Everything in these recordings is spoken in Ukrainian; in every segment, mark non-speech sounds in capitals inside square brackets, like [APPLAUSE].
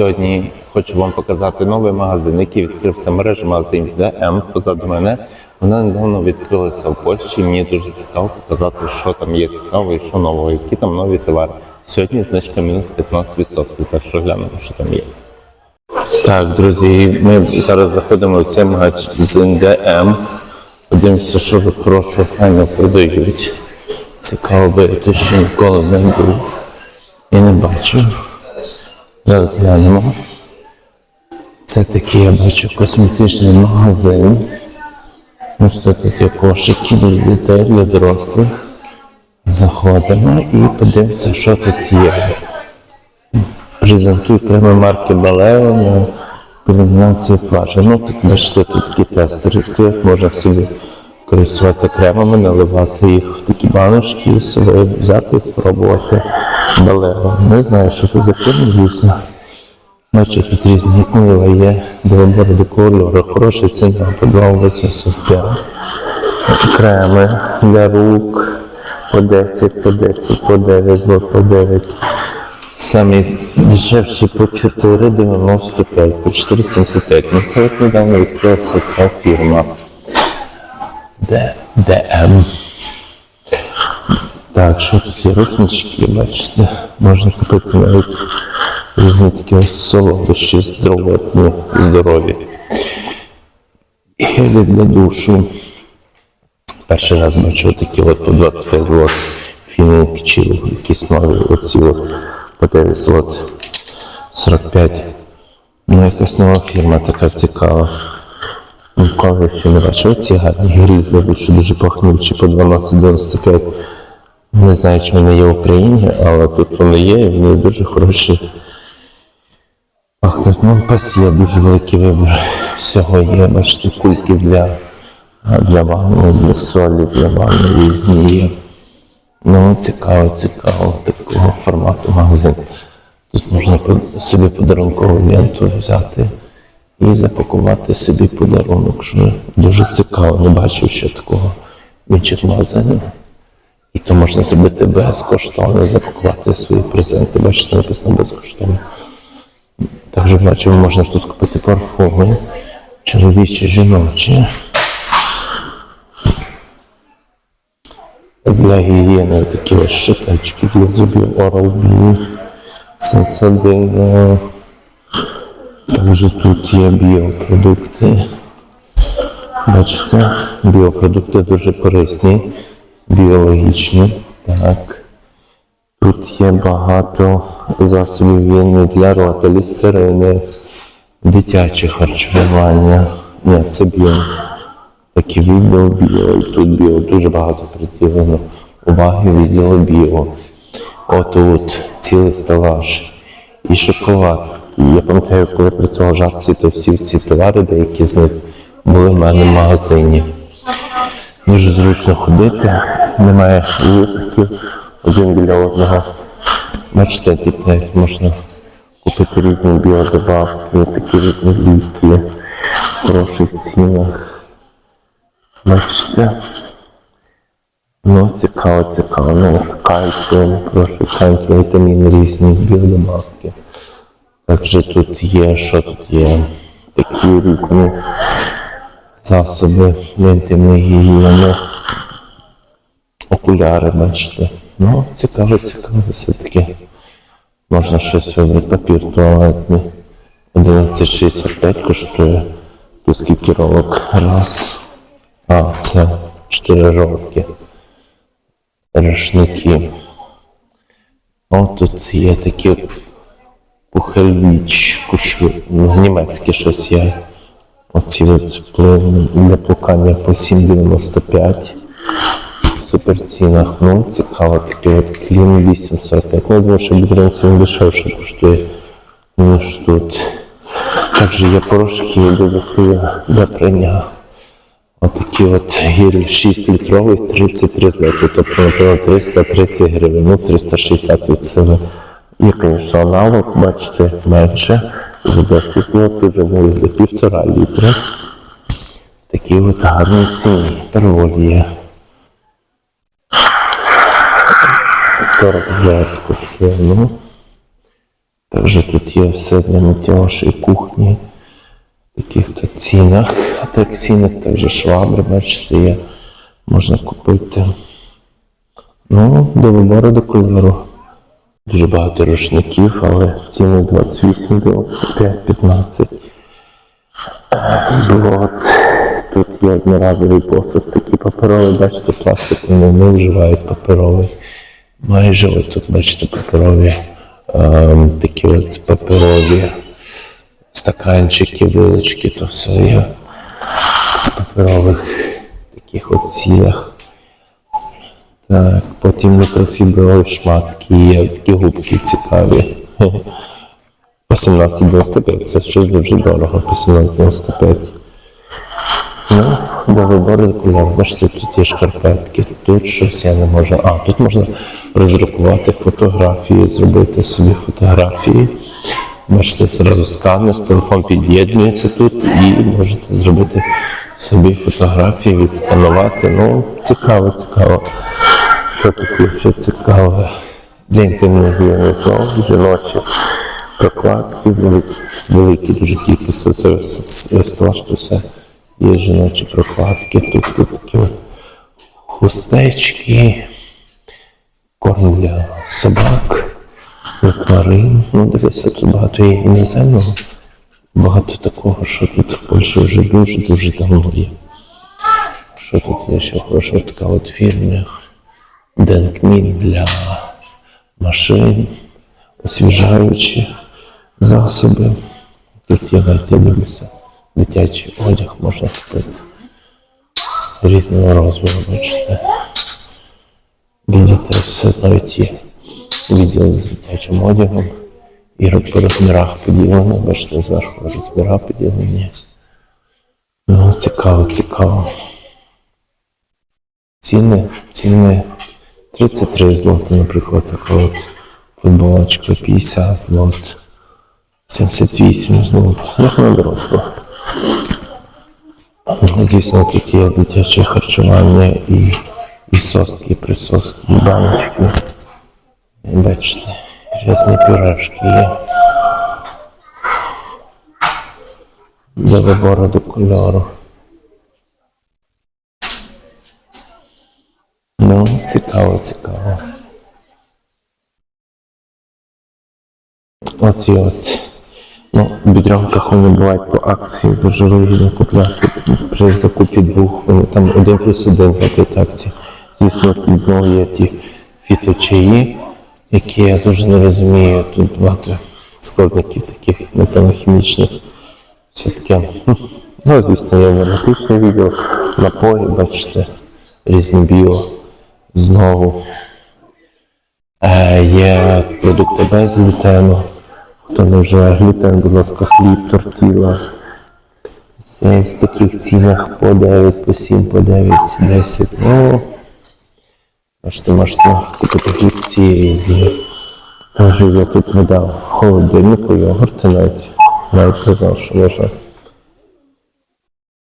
Сьогодні хочу вам показати новий магазин, який відкрився мережа магазинів ДМ позаду мене. Вона недавно відкрилася в Польщі. Мені дуже цікаво показати, що там є цікаво і що нового, які там нові товари. Сьогодні знижка мінус 15%, так що глянемо, що там є. Так, друзі, ми зараз заходимо в цей магазин ДМ. Подивимося, що тут хорошого файно продають. Цікаво, бо я тут ніколи не був і не бачив. Зараз. Це такий, я бачу, косметичний магазин. Ось тут є кошики для дітей, для дорослих. Заходимо і подивимося, що тут є. Презентують креми марки Балео на комбінації плажу. Ну, тут бачите, тут такі тестери стоять, можна собі користуватися кремами, наливати їх в такі баночки собі взяти і спробувати Балео. Не знаю, що тут за крем, звісно. Бачу, тут різні мила є до вибору до кольору. Хороша ціна по 2,85. Креми для рук по 10, по 10, по 9, злот по 9. Самі дешевші по 4,95, по 4,75. Ну це от недавно відкрилася ця фірма. ДМ. Так, що тут є рушнички, бачите, можна купити навіть різні такі солодощі здоровотні, здорові. Гелі для душу. Перший раз бачу такі от по 25 злот фінінг чи якісь нові оці от по 9 злот 45. Ну, якась нова фірма така цікава. Ніколи ще не бачив. Ці гарні гелі для душу дуже пахнучі по 12,95. Не знаю, чи вони є в Україні, але тут вони є, і вони дуже хороші. Пахнуть, ну, пас є дуже великий вибір. Всього є, бачите, кульки для, для ванни, для солі, для ванни різні є. Ну, цікаво, цікаво, такого формату магазин. Тут можна собі подарункову ленту взяти і запакувати собі подарунок, що дуже цікаво, не бачив ще такого в інших магазинах. То можна зробити безкоштовно, запакувати свої презенти. Бачите, написано безкоштовно. Також бачимо, можна тут купити парфуми, чоловічі, жіночі. Для гігієни такі ось щотечки для зубів Oral-B, Sensodino. Також тут є біопродукти. Бачите, біопродукти дуже корисні, біологічні. Так. Тут є багато засобів війни для рота, лістерини, дитяче харчування. Ні, це біо. Такі відео біо, і тут біо дуже багато приділено уваги відділу біо. Отут цілий стелаж і шоколад. Я пам'ятаю, коли працював в жабці, то всі ці товари, деякі з них були в мене в магазині. Дуже зручно ходити, немає випадків один біля одного. Бачите, тут навіть можна купити різні біодобавки, такі різні ліки в хороших цінах. Бачите? Ну, цікаво, цікаво. Ну, кальціум, прошу, кальціум, вітаміни різні, біодобавки. Також тут є, що тут є? Такі різні засоби для інтимної гігієни. Окуляри, бачите. Ну, цікаво, цікаво все-таки. Можна щось вибрати. Папір туалетний. 11,65 коштує. Тут скільки ролок? Раз. А, це 4 ролики. Рушники. О, тут є такі пухельвіч, кушви, ну, німецьке щось є. Оці от для плукання по 7,95. В суперцінах. Ну, цікаво таке от клін 845. Ну, думаю, що бідронці він дешевше коштує, ніж тут. Також є порошки для прання. Отакі от гірі 6 літровий, 33 злоти, тобто напевно 330 гривень, ну 360 від сили. Є, звісно, аналог, бачите, менше. За 10 злот тут вже півтора літра. Такі от гарні ціні. Перволь є. 49 коштує, ну. Також тут є все для миття вашої кухні. В таких то цінах, атракційних, також швабри, бачите, є. Можна купити. Ну, до вибору до кольору. Дуже багато рушників, але ціни 28 95, 15. Злот. Тут є одноразовий посуд, такий паперовий, бачите, пластиковий не вживають паперовий. Майже от тут, бачите, паперові, ем, такі от паперові стаканчики, вилочки, то все є в паперових таких от цілях. Так, потім мікрофіброві шматки є, такі губки цікаві. [LAUGHS] По 17,95, це щось дуже дорого, по 17,95. Ну, до вибору кольору. Бачите, тут є шкарпетки, тут щось я не можу. А, тут можна роздрукувати фотографії, зробити собі фотографії. Бачите, зразу сканер, телефон під'єднується тут і можете зробити собі фотографії, відсканувати. Ну, цікаво, цікаво. Що є ще цікаве? Для інтимної гігієни знову жіночі прокладки, великі, дуже кількість. Стелаж, то все є жіночі прокладки. Тут, тут такі хустечки, корм для собак, для тварин. Ну, дивися, тут багато є іноземного, багато такого, що тут в Польщі вже дуже-дуже давно є. Що тут є ще хорошого така от фірма Денкмін для машин, освіжаючі засоби. Тут є навіть, я дивлюся, дитячий одяг можна купити. Різного розміру, бачите. Для дітей все навіть є відділ з дитячим одягом. І по розмірах поділено, бачите, зверху розміра поділені. Ну, цікаво, цікаво. Ціни, ціни 33 злоти, наприклад, така от футболочка 50 злот, 78 злот. Як на доросло. Звісно, тут є дитяче харчування і, і соски, і присоски, і баночки. І бачите, різні пюрешки є. До вибору до кольору. Ну, цікаво, цікаво. Оці от. Ну, в бідрянках вони бувають по акції, дуже вигідно купляти. При закупі двох, вони там один плюс один роблять акції. Звісно, тут знову є ті фіточаї, які я дуже не розумію. Тут багато складників таких, напевно, хімічних. Все таке. Ну, звісно, є енергетичне відео, напої, бачите, різні біо. Знову е, є продукти без глютену. Хто не вживає глютен, будь ласка, хліб, тортіла. З таких цінах по 9, по 7, по 9, 10. Ну, бачите, можете купити хлібці різні. Також є тут вода в холодильнику, йогурти навіть. Навіть казав, що можна.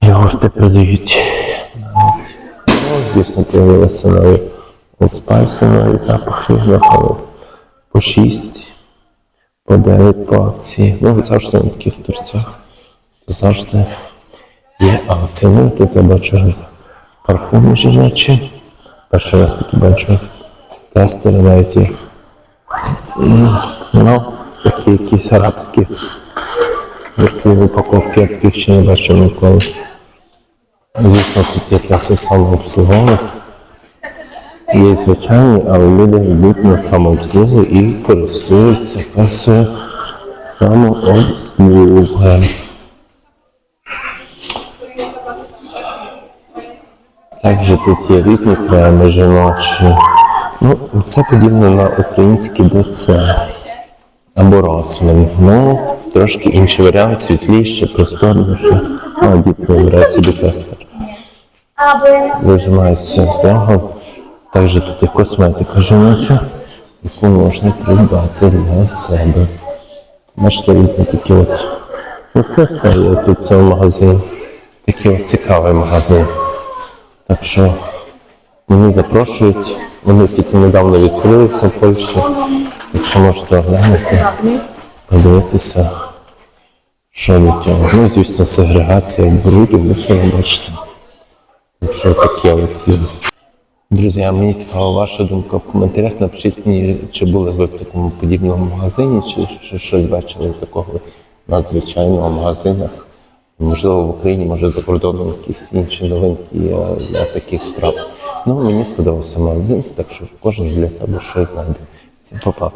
Йогурти продають. Звісно, появилися нові спайси, нові запахи, напевно, по 6, по 9 по акції. Ну, завжди на таких торцях. Завжди є акція. Ну, тут я бачу парфуми жіночі. Перший раз таки бачу тестери навіть. Ну, такі якісь арабські упаковки, я таких ще не бачив ніколи. Звісно, тут є класи самообслугових. Є звичайні, але люди йдуть на самообслугу і користуються касою самообслуги. Також тут є різні креми жіночі. Ну, це подібне на український ДЦ або Росман. Ну, трошки інший варіант, світліше, просторніше. Ну, діти вибирають собі тестер. Вижимаються з нього. Також тут є косметика жіноча, яку можна придбати для себе. Бачите, різні такі от. Ну, це є тут в цьому магазині. Такий от цікавий магазин. Так що мені запрошують. Вони тільки недавно відкрилися в Польщі. Якщо можете оглянути. подивитися, що до цього. Ну, звісно, сегрегація бруду, ну ви бачите. Якщо таке от. Друзі, мені цікава ваша думка в коментарях. Напишіть мені, чи були ви в такому подібному магазині, чи щось бачили такого надзвичайного магазину. Можливо, в Україні, може за кордоном якісь інші новинки для таких справ. Ну, мені сподобався магазин, так що кожен для себе щось знайде. Всім па-па.